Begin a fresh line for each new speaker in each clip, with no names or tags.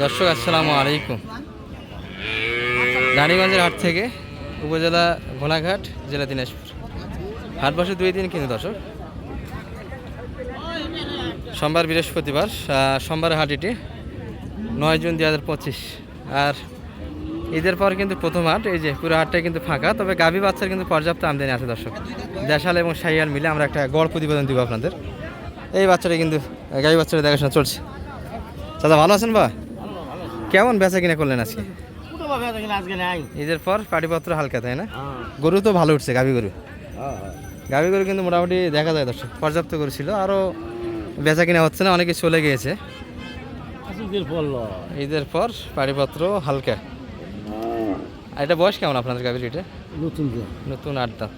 দর্শক, আসসালামু আলাইকুম। রানীগঞ্জের হাট থেকে উপজেলা ঘোলাঘাট জেলা দিনাজপুর। হাট বসে দুই দিন কিন্তু দর্শক। সোমবার বৃহস্পতিবার সোমবার হাট এটি, নয় জুন দুই হাজার পঁচিশ। আর ঈদের পর কিন্তু প্রথম হাট, এই যে পুরো হাটটাই কিন্তু ফাঁকা, তবে গাভী বাচ্চার কিন্তু পর্যাপ্ত আমদানি আছে দর্শক। দেশাল এবং শাহিয়াল মিলে আমরা একটা গড় প্রতিবেদন দিব আপনাদের। এই বাচ্চাটা কিন্তু, গাভী বাচ্চাটা দেখাশোনা চলছে। দাদা ভালো আছেন বা? কেমন বেচা কিনা করলেন আজকে? ঈদের পর পাটিপত্র হালকা তাই না? গরু তো ভালো উঠছে গাভী গরু। গাভী গরু কিন্তু মোটামুটি দেখা যায় দর্শক পর্যাপ্ত গরু ছিল। আরও বেচা কিনা হচ্ছে না অনেকে চলে গিয়েছে। ঈদের পর পাটিপত্র হালকা। আর এটা বয়স কেমন আপনাদের গাভীর এটা?
নতুন
নতুন আট দাঁত।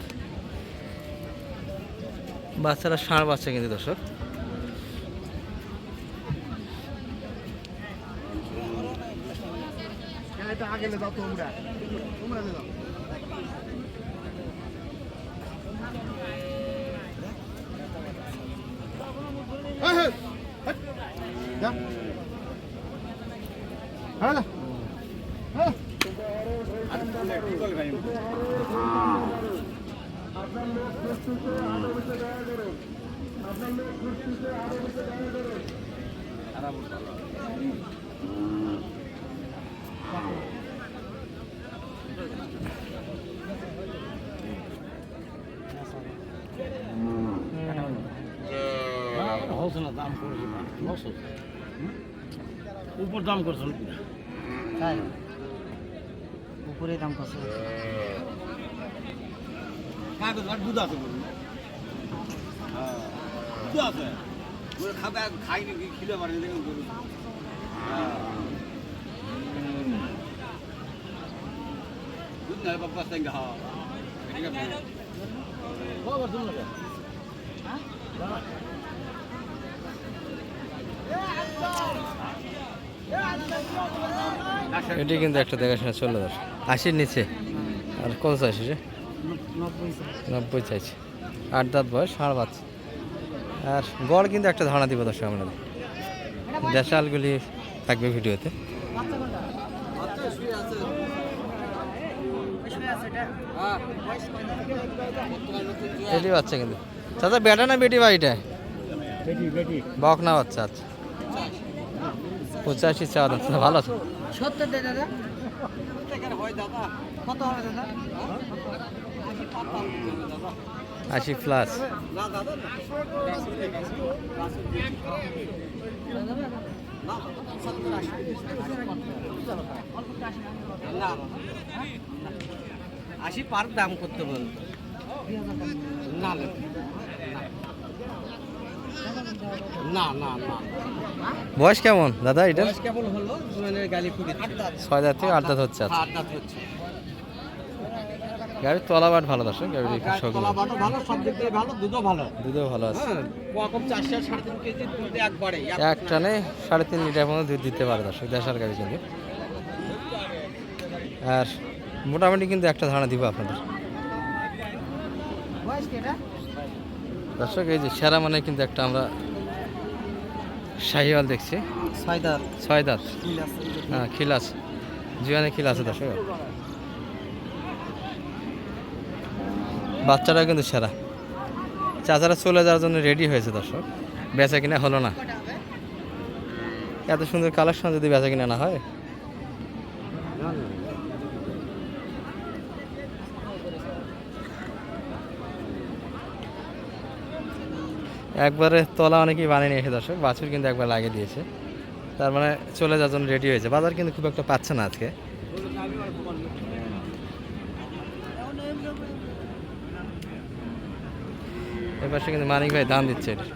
বাচ্চারা ষাঁড় বাচ্চা কিন্তু দর্শক। গেলে যাও তোমরা। তোমরা যাও।
আপনার লোক প্রস্তুত আরও বসে দেখা করুন আপনার লোক প্রস্তুত আরও বসে দেখা করুন খারাপ হচ্ছে না দাম করেছে না নশো উপর দাম করছেন
তাই। উপরে দাম কত
কাগজ আর দুধ আছে বলুন। দুধ আছে। খাবে খাই নাকি খিলে পারে দুধ না বাবা সঙ্গে হা খবর শুনুন না
এটি কিন্তু একটা দেখাশোনা চলে দর্শক আশির নিচে। আর কত চাইছে রে
নব্বই
চাইছে আট দাঁত বয়স ষাঁড় বাচ্চা আর গড় কিন্তু একটা ধারণা দিব দর্শক আমরা দেশালগুলি থাকবে ভিডিওতে। এটি বাচ্চা কিন্তু। চাচা বেটা না বেটি
বেটি বেটি।
বক না বাচ্চা আচ্ছা। পঁচাশি চার আচ্ছা, ভালো আছে
সত্তর দাদা। কত হবে দাদা?
আশি প্লাস
আশি পার দাম করতে বল না। না না না।
বয়স কেমন? দাদা এটা?
বয়স কেমন হলো? মানে গালি ফুটি
ছয় দাঁত থেকে আট দাঁত হচ্ছে আচ্ছা।
আট দাঁত হচ্ছে।
গাড়ির তলাবাট ভালো দর্শক গাড়ির
বাটো ভালো সব দিক দিয়ে ভালো দুধও ভালো।
দুধও ভালো আছে।
হ্যাঁ কম চারশো সাড়ে তিন কেজি দুধ একবারে।
এক টানে সাড়ে তিন লিটার পর্যন্ত দুধ দিতে পারে দর্শক দেশার গাড়ি কিন্তু। আর মোটামুটি কিন্তু একটা ধারণা দিব আপনাদের। দর্শক এই যে সেরা মানে কিন্তু একটা আমরা শাহিওয়াল দেখছি।
ছয় দাঁত
হ্যাঁ খিল আছে। জিওয়ানে খিল আছে দর্শক বাচ্চারা কিন্তু সেরা। চাচারা চলে যাওয়ার জন্য রেডি হয়েছে দর্শক। বেচা কিনা হলো না। এত সুন্দর কালেকশন যদি বেচা কিনা না হয়। একবারে তলা অনেকেই বানিয়ে নিয়েছে দর্শক, বাছুর কিন্তু একবার লাগিয়ে দিয়েছে। তার মানে চলে যাওয়ার জন্য রেডি হয়েছে। বাজার কিন্তু খুব একটা পাচ্ছে না আজকে। এবার সে কিন্তু মানিক ভাই দাম দিচ্ছে। এটার।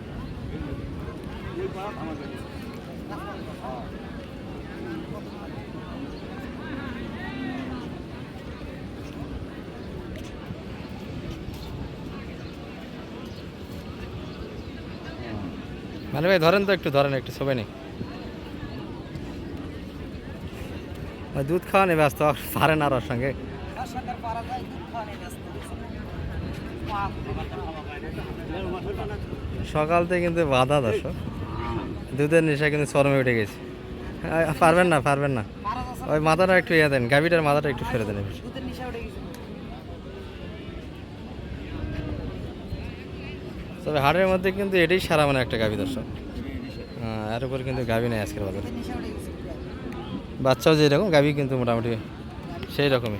মানে ভাই, ধরেন তো একটু, ধরেন একটু সবাই নেই। দুধ খাওয়া নেই ব্যস্ত, পারেন আর ওর সঙ্গে। সকাল থেকে কিন্তু বাধা, দর্শক। দুধের নেশা কিন্তু চরমে উঠে গেছে। পারবেন না পারবেন না। ওই মাথাটা একটু ইয়ে দেন, গাভিটার মাথাটা একটু সরে দেন এবার।
দুধের নিশা উঠে গেছে
তবে হাটের মধ্যে কিন্তু এটাই সারা মানে একটা গাভী দর্শক। হ্যাঁ এর উপর কিন্তু গাভী নেই আজকের বাজারে। বাচ্চাও যেরকম গাভি কিন্তু মোটামুটি সেই রকমই।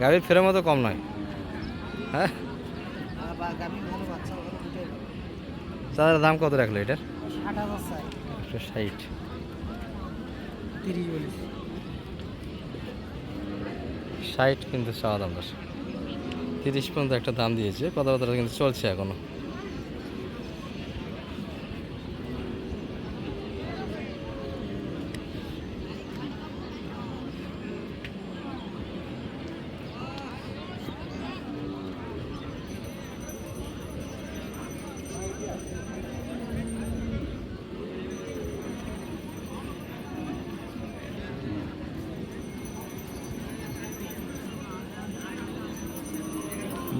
গাভির ফেরার মতো কম নয়। হ্যাঁ?
আর।
তাদের দাম কত রাখল এটার? একশো ষাট। ষাট কিন্তু চাওয়া দাম দশ তিরিশ পর্যন্ত একটা দাম দিয়েছে কথাবার্তা কিন্তু চলছে এখনও।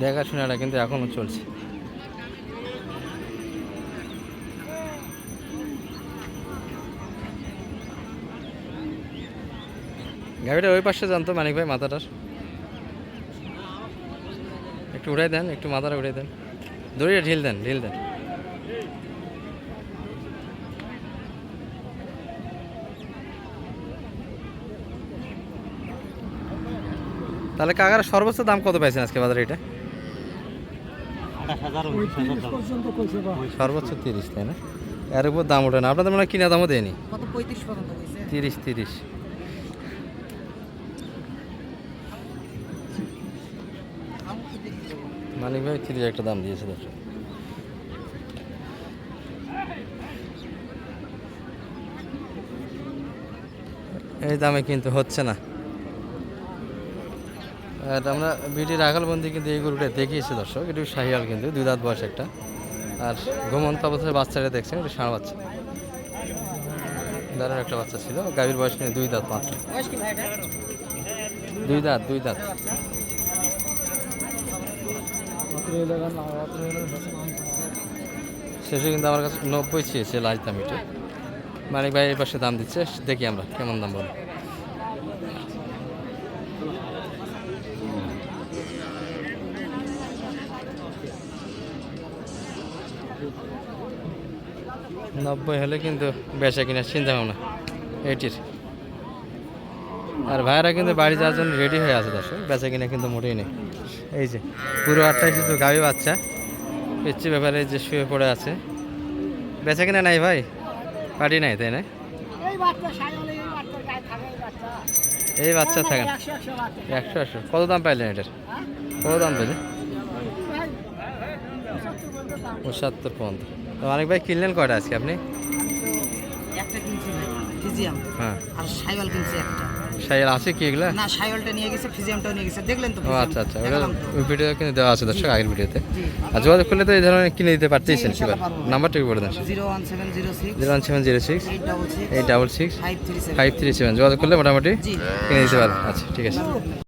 দেখাশোনাটা কিন্তু এখনও চলছে। গাড়িটা ওই পাশে জানতো মানিক ভাই, মাথাটার। একটু উঠাই দেন, একটু মাথাটা উঠাই দেন। দড়িটা ঢিল দেন ঢিল দেন। তাহলে কাকার সর্বোচ্চ দাম কত পাইছেন আজকে বাজারে এটা? সর্বোচ্চ তিরিশ তাই না? এর উপর দাম ওঠে না। আপনাদের মনে হয় কিনা দামও দেয়নি? তিরিশ তিরিশ? মালিক ভাই তিরিশ একটা দাম দিয়েছে দর্শক এই দামে কিন্তু হচ্ছে না। আর আমরা বিটির রাখালবন্দি কিন্তু এই গরুটা দেখিয়েছি দর্শক। একটু শাহিয়াল কিন্তু, দুই দাঁত বয়স একটা। আর ঘুমন্ত অবস্থায় বাচ্চাটা দেখছেন একটু ষাঁড় বাচ্চা। দারুণ একটা বাচ্চা ছিল। গাভীর বয়স কিন্তু দুই দাঁত মাত্র।
এটা?
দুই দাঁত দুই দাঁত। শেষে কিন্তু আমার কাছে নব্বই চেয়েছে লাস্ট দাম এটা। মানিক ভাই এই পাশে দাম দিচ্ছে, দেখি আমরা কেমন দাম বলো। নব্বই হলে কিন্তু বেচা কিনা চিন্তা ভাবনা। এইটির। আর ভাইরা কিন্তু বাড়ি যাওয়ার জন্য রেডি হয়ে আছে দর্শক বেচা কিনা কিন্তু মোটেই নেই। এই যে পুরো আটটায় কিন্তু গাভী বাচ্চা। পিচ্ছি ব্যাপারে যে শুয়ে পড়ে আছে। বেচা কিনা নাই ভাই? পার্টি নাই তাই না?
এই বাচ্চা থাকে
থাকেন
একশো একশো
কত দাম পাইলেন এটার? কত দাম
সত্তর
পঁচাত্তর পর্যন্ত। তো অনেক ভাই কিনলেন কয়টা আজকে আপনি?
একটা কিনছি ফিজিয়াম।
হ্যাঁ।
আর সাইওয়াল কিনছি একটা।
আছে কি এগুলা?
না সাইওয়ালটা নিয়ে গেছে ফিজিয়ামটাও নিয়ে গেছে দেখলেন তো
ও আচ্ছা আচ্ছা ওটা
দেখালাম
ওই ভিডিও কিন্তু দেওয়া আছে দর্শক আগের ভিডিওতে। আর যোগাযোগ করলে তো এই ধরনের কিনে দিতে পারতেইছেন। নাম্বারটা কি বলে দেন।
Zero one seven zero six
zero one seven zero six
eight double six five three seven
যোগাযোগ করলে মোটামুটি কিনে দিতে আচ্ছা ঠিক আছে।